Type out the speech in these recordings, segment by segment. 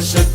Hoje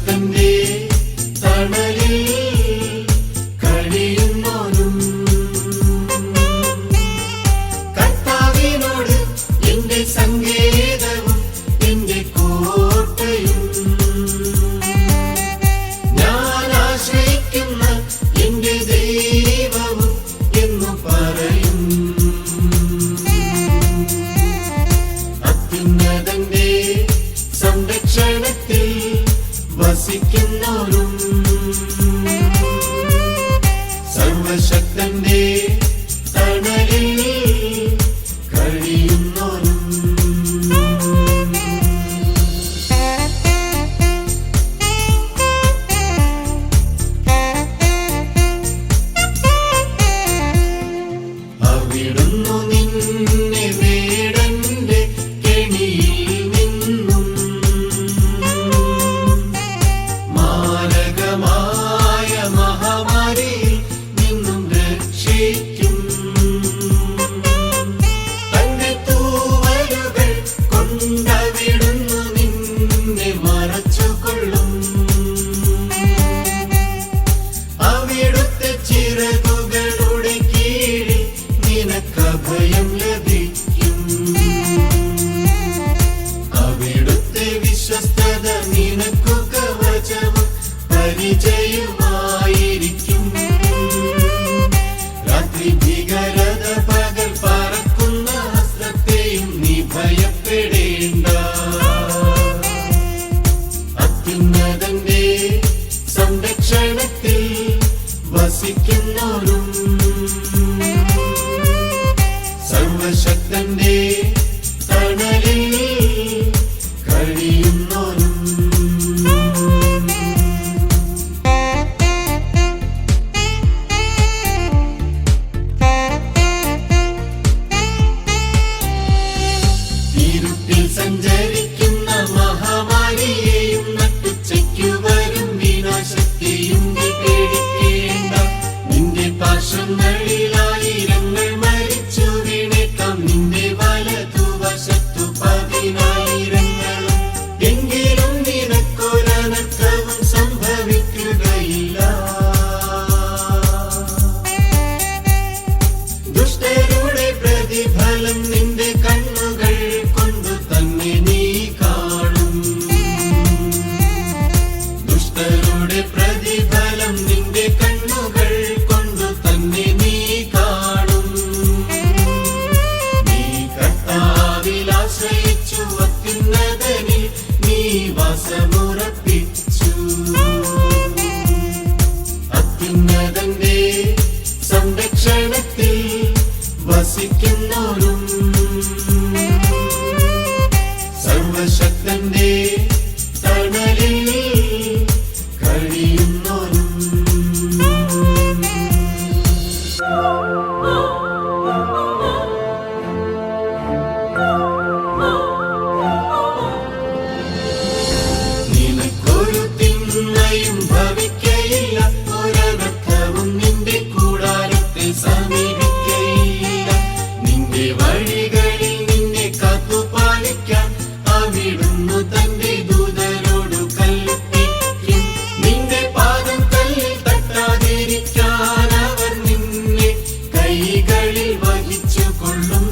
കരങ്ങളിൽ വഹിച്ചു കൊള്ളും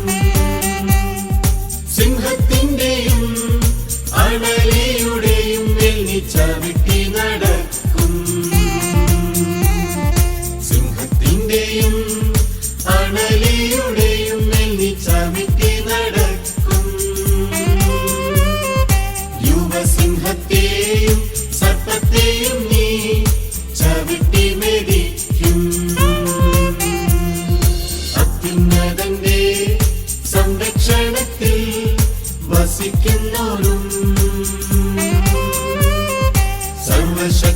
സിംഹത്തിന്റെയും അണലയുടെയും വെല്ലി ചവിട്ടി നടക്കും സിംഹത്തിന്റെയും Salvation.